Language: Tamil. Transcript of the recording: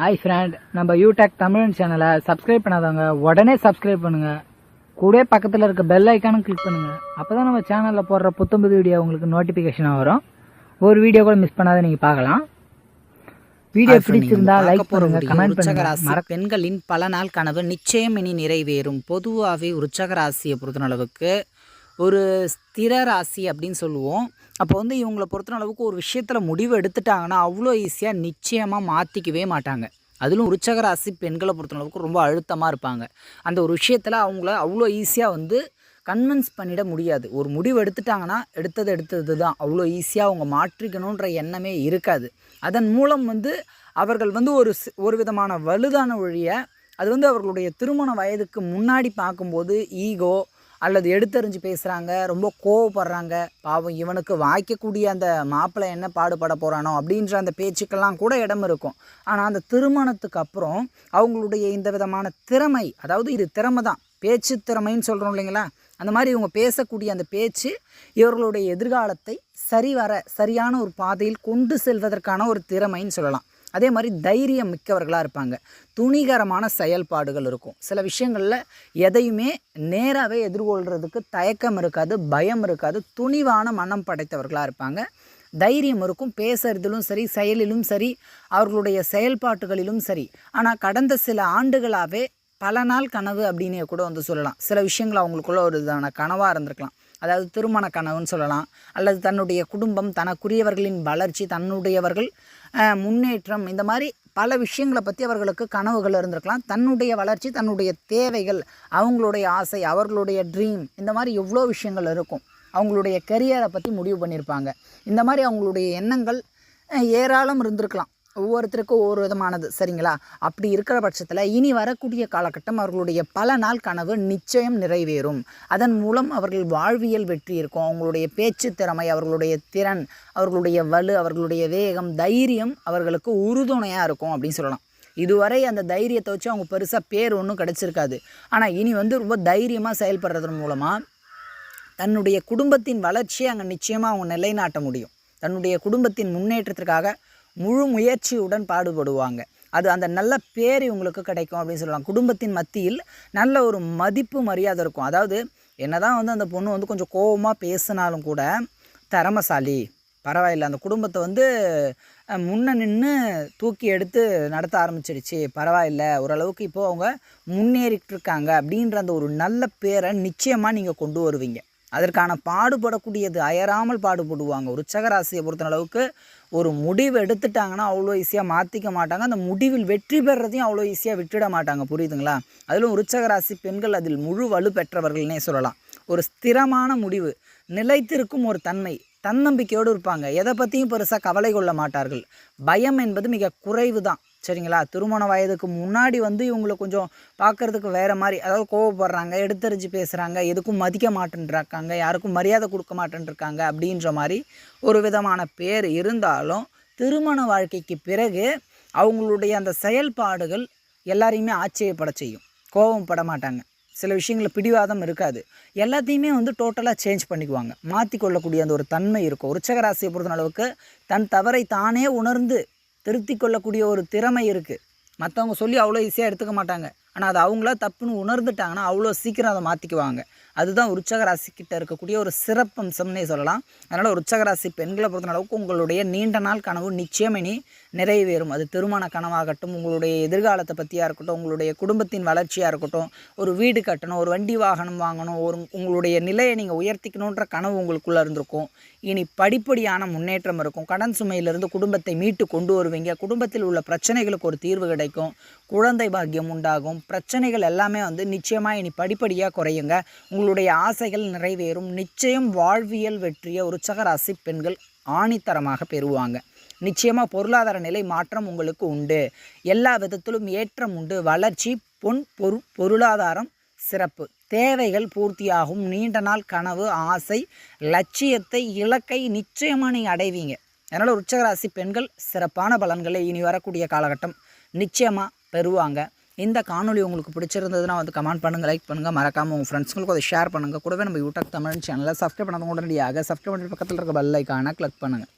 ஹாய் ஃப்ரெண்ட் நம்ம யூடெக் தமிழ் சேனலை சப்ஸ்கிரைப் பண்ணாதவங்க உடனே சப்ஸ்கிரைப் பண்ணுங்க. கூடவே பக்கத்தில் இருக்க பெல் ஐக்கானும் கிளிக் பண்ணுங்க. அப்பதான் நம்ம சேனலில் போடுற புத்தம்புது வீடியோ உங்களுக்கு நோட்டிஃபிகேஷனாக வரும். ஒரு வீடியோ கூட மிஸ் பண்ணாத நீங்கள் பார்க்கலாம். வீடியோ பிடிச்சிருந்தா லைக் video கமெண்ட் பண்ணுங்க பெண்களின் பல நாள் கனவு நிச்சயம் இனி நிறைவேறும். பொதுவாகவே விருச்சக ராசியை பொறுத்தளவுக்கு ஒரு ஸ்திர ராசி அப்படின்னு சொல்லுவோம். அப்போ வந்து இவங்களை பொறுத்தளவுக்கு ஒரு விஷயத்தில் முடிவு எடுத்துட்டாங்கன்னா அவ்வளோ ஈஸியாக நிச்சயமாக மாற்றிக்கவே மாட்டாங்க. அதிலும் உற்சக ராசி பெண்களை பொறுத்தளவுக்கு ரொம்ப அழுத்தமாக இருப்பாங்க. அந்த ஒரு விஷயத்தில் அவங்கள அவ்வளோ ஈஸியாக வந்து கன்வின்ஸ் பண்ணிட முடியாது. ஒரு முடிவு எடுத்துட்டாங்கன்னா எடுத்தது எடுத்தது தான் அவ்வளோ ஈஸியாக அவங்க மாற்றிக்கணுன்ற எண்ணமே இருக்காது. அதன் மூலம் வந்து அவர்கள் வந்து ஒரு ஒரு விதமான வலுதான வழியை அது வந்து அவர்களுடைய திருமண வயதுக்கு முன்னாடி பார்க்கும்போது ஈகோ அல்லது எடுத்தறிஞ்சு பேசுகிறாங்க ரொம்ப கோவப்படுறாங்க. பாவம் இவனுக்கு வாய்க்கக்கூடிய அந்த மாப்பிள்ளை என்ன பாடுபட போகிறானோ அப்படின்ற அந்த பேச்சுக்கெல்லாம் கூட இடம் இருக்கும். ஆனால் அந்த திருமணத்துக்கு அப்புறம் அவங்களுடைய இந்த விதமான திறமை அதாவது இது திறமை தான் பேச்சு திறமைன்னு சொல்கிறோம் இல்லைங்களா? அந்த மாதிரி இவங்க பேசக்கூடிய அந்த பேச்சு இவர்களுடைய எதிர்காலத்தை சரிவர சரியான ஒரு பாதையில் கொண்டு செல்வதற்கான ஒரு திறமைன்னு சொல்லலாம். அதே மாதிரி தைரியம் மிக்கவர்களாக இருப்பாங்க. துணிகரமான செயல்பாடுகள் இருக்கும். சில விஷயங்களில் எதையுமே நேராகவே எதிர்கொள்கிறதுக்கு தயக்கம் இருக்காது பயம் இருக்காது துணிவான மனம் படைத்தவர்களாக இருப்பாங்க. தைரியம் இருக்கும் பேசுறதிலும் சரி செயலிலும் சரி அவர்களுடைய செயல்பாட்டுகளிலும் சரி. ஆனால் கடந்த சில ஆண்டுகளாகவே பல நாள் கனவு அப்படின்னே கூட வந்து சொல்லலாம். சில விஷயங்கள் அவங்களுக்குள்ள ஒரு இதான கனவாக இருந்திருக்கலாம். அதாவது திருமண கனவுன்னு சொல்லலாம் அல்லது தன்னுடைய குடும்பம் தனக்குரியவர்களின் வளர்ச்சி தன்னுடையவர்கள் முன்னேற்றம் இந்த மாதிரி பல விஷயங்களை பற்றி அவர்களுக்கு கனவுகள் இருந்திருக்கலாம். தன்னுடைய வளர்ச்சி தன்னுடைய தேவைகள் அவங்களுடைய ஆசை அவர்களுடைய ட்ரீம் இந்த மாதிரி எவ்வளோ விஷயங்கள் இருக்கும். அவங்களுடைய கரியரை பற்றி முடிவு பண்ணியிருப்பாங்க இந்த மாதிரி அவங்களுடைய எண்ணங்கள் ஏராளம் இருந்திருக்கலாம். ஒவ்வொருத்தருக்கும் ஒவ்வொரு விதமானது சரிங்களா? அப்படி இருக்கிற பட்சத்தில் இனி வரக்கூடிய காலகட்டம் அவர்களுடைய பல நாள் கனவு நிச்சயம் நிறைவேறும். அதன் மூலம் அவர்கள் வாழ்வியல் வெற்றி இருக்கும். அவங்களுடைய பேச்சு திறமை அவர்களுடைய திறன் அவர்களுடைய வலு அவர்களுடைய வேகம் தைரியம் அவர்களுக்கு உறுதுணையாக இருக்கும் அப்படின்னு சொல்லலாம். இதுவரை அந்த தைரியத்தை வச்சு அவங்க பெருசாக பேர் ஒன்றும் கிடச்சிருக்காது. ஆனால் இனி வந்து ரொம்ப தைரியமாக செயல்படுறதன் மூலமாக தன்னுடைய குடும்பத்தின் வளர்ச்சியை அங்கே நிச்சயமாக அவங்க நிலைநாட்ட முடியும். தன்னுடைய குடும்பத்தின் முன்னேற்றத்திற்காக முழு முயற்சியுடன் பாடுபடுவாங்க. அது அந்த நல்ல பேர் இவங்களுக்கு கிடைக்கும் அப்படின்னு சொல்லலாம். குடும்பத்தின் மத்தியில் நல்ல ஒரு மதிப்பு மரியாதை இருக்கும். அதாவது என்னதான் வந்து அந்த பொண்ணு வந்து கொஞ்சம் கோபமாக பேசினாலும் கூட திறமசாலி பரவாயில்ல. அந்த குடும்பத்தை வந்து முன்ன நின்று தூக்கி எடுத்து நடத்த ஆரம்பிச்சிடுச்சு. பரவாயில்ல. ஓரளவுக்கு இப்போ அவங்க முன்னேறிட்டு இருக்காங்க. அப்படின்ற அந்த ஒரு நல்ல பேரை நிச்சயமாக நீங்கள் கொண்டு வருவீங்க. அதற்கான பாடுபடக்கூடியது அயராமல் பாடுபடுவாங்க. ஒரு உச்சகராசியை பொறுத்த அளவுக்கு ஒரு முடிவு எடுத்துட்டாங்கன்னா அவ்வளோ ஈஸியாக மாற்றிக்க மாட்டாங்க. அந்த முடிவில் வெற்றி பெறதையும் அவ்வளோ ஈஸியாக விட்டுட மாட்டாங்க. புரியுதுங்களா? அதிலும் உச்சகராசி பெண்கள் அதில் முழு வலு பெற்றவர்கள்னே சொல்லலாம். ஒரு ஸ்திரமான முடிவு நிலைத்திருக்கும் ஒரு தன்மை தன்னம்பிக்கையோடு இருப்பாங்க. எதை பற்றியும் பெருசாக கவலை கொள்ள மாட்டார்கள். பயம் என்பது மிக குறைவு தான் சரிங்களா? திருமண வயதுக்கு முன்னாடி வந்து இவங்களை கொஞ்சம் பார்க்கறதுக்கு வேறு மாதிரி அதாவது கோவப்படுறாங்க எடுத்தறிஞ்சு பேசுகிறாங்க எதுக்கும் மதிக்க மாட்டேன்றாக்காங்க யாருக்கும் மரியாதை கொடுக்க மாட்டேன்ருக்காங்க அப்படின்ற மாதிரி ஒரு விதமான பேர் இருந்தாலும் திருமண வாழ்க்கைக்கு பிறகு அவங்களுடைய அந்த செயல்பாடுகள் எல்லாரையுமே ஆச்சரியப்பட செய்யும். கோபம் பட மாட்டாங்க. சில விஷயங்களில் பிடிவாதம் இருக்காது. எல்லாத்தையுமே வந்து டோட்டலாக சேஞ்ச் பண்ணிக்குவாங்க. மாற்றி கொள்ளக்கூடிய அந்த ஒரு தன்மை இருக்கும். உச்சகராசியை பொறுத்த அளவுக்கு தன் தவறை தானே உணர்ந்து திருத்தி கொள்ளக்கூடிய ஒரு திறமை இருக்குது மற்றவங்க சொல்லி அவ்வளோ ஈஸியாக எடுத்துக்க மாட்டாங்க. ஆனால் அது அவங்களா தப்புன்னு உணர்ந்துட்டாங்கன்னா அவ்வளோ சீக்கிரம் அதை மாற்றிக்குவாங்க அதுதான் உற்சக ராசிக்கிட்ட இருக்கக்கூடிய ஒரு சிறப்பம்சம்னே சொல்லலாம். அதனால் உற்சக ராசி பெண்களை பொறுத்த அளவுக்கு உங்களுடைய நீண்ட நாள் கனவு நிச்சயம் இனி நிறைவேறும். அது திருமண கனவாகட்டும் உங்களுடைய எதிர்காலத்தை பற்றியாக இருக்கட்டும் உங்களுடைய குடும்பத்தின் வளர்ச்சியாக இருக்கட்டும் ஒரு வீடு கட்டணும் ஒரு வண்டி வாகனம் வாங்கணும் ஒரு உங்களுடைய நிலையை நீங்கள் உயர்த்திக்கணுன்ற கனவு உங்களுக்குள்ளே இருந்திருக்கும். இனி படிப்படியான முன்னேற்றம் இருக்கும். கடன் சுமையிலிருந்து குடும்பத்தை மீட்டு கொண்டு வருவீங்க. குடும்பத்தில் உள்ள பிரச்சனைகளுக்கு ஒரு தீர்வு கிடைக்கும். குழந்தை பாக்கியம் உண்டாகும். பிரச்சனைகள் எல்லாமே வந்து நிச்சயமாக இனி படிப்படியாக குறையுங்க. உங்களுடைய ஆசைகள் நிறைவேறும். நிச்சயம் வாழ்வியல் வெற்றியை உற்சகராசி பெண்கள் ஆணித்தரமாக பெறுவாங்க. நிச்சயமாக பொருளாதார நிலை மாற்றம் உங்களுக்கு உண்டு. எல்லா விதத்திலும் ஏற்றம் உண்டு. வளர்ச்சி பொன் பொரு பொருளாதாரம் சிறப்பு. தேவைகள் பூர்த்தியாகும். நீண்ட நாள் கனவு ஆசை லட்சியத்தை இலக்கை நிச்சயமாக நீங்கள் அடைவீங்க. அதனால் உச்சகராசி பெண்கள் சிறப்பான பலன்களை இனி வரக்கூடிய காலகட்டம் நிச்சயமாக பெறுவாங்க. இந்த காணொளி உங்களுக்கு பிடிச்சிருந்ததுன்னா வந்து கமெண்ட் பண்ணுங்கள் லைக் பண்ணுங்கள் மறக்காமல் உங்கள் ஃப்ரெண்ட்ஸுங்களுக்கு அதை ஷேர் பண்ணுங்கள் கூடவே நம்ம யூடியூப் தமிழ் சேனலை சப்ஸ்கிரைப் பண்ணாதவங்க உடனடியாக சப்ஸ்கிரைப் பண்ணுற பக்கத்தில் இருக்க பெல் ஐக்கானை கிளிக் பண்ணுங்கள்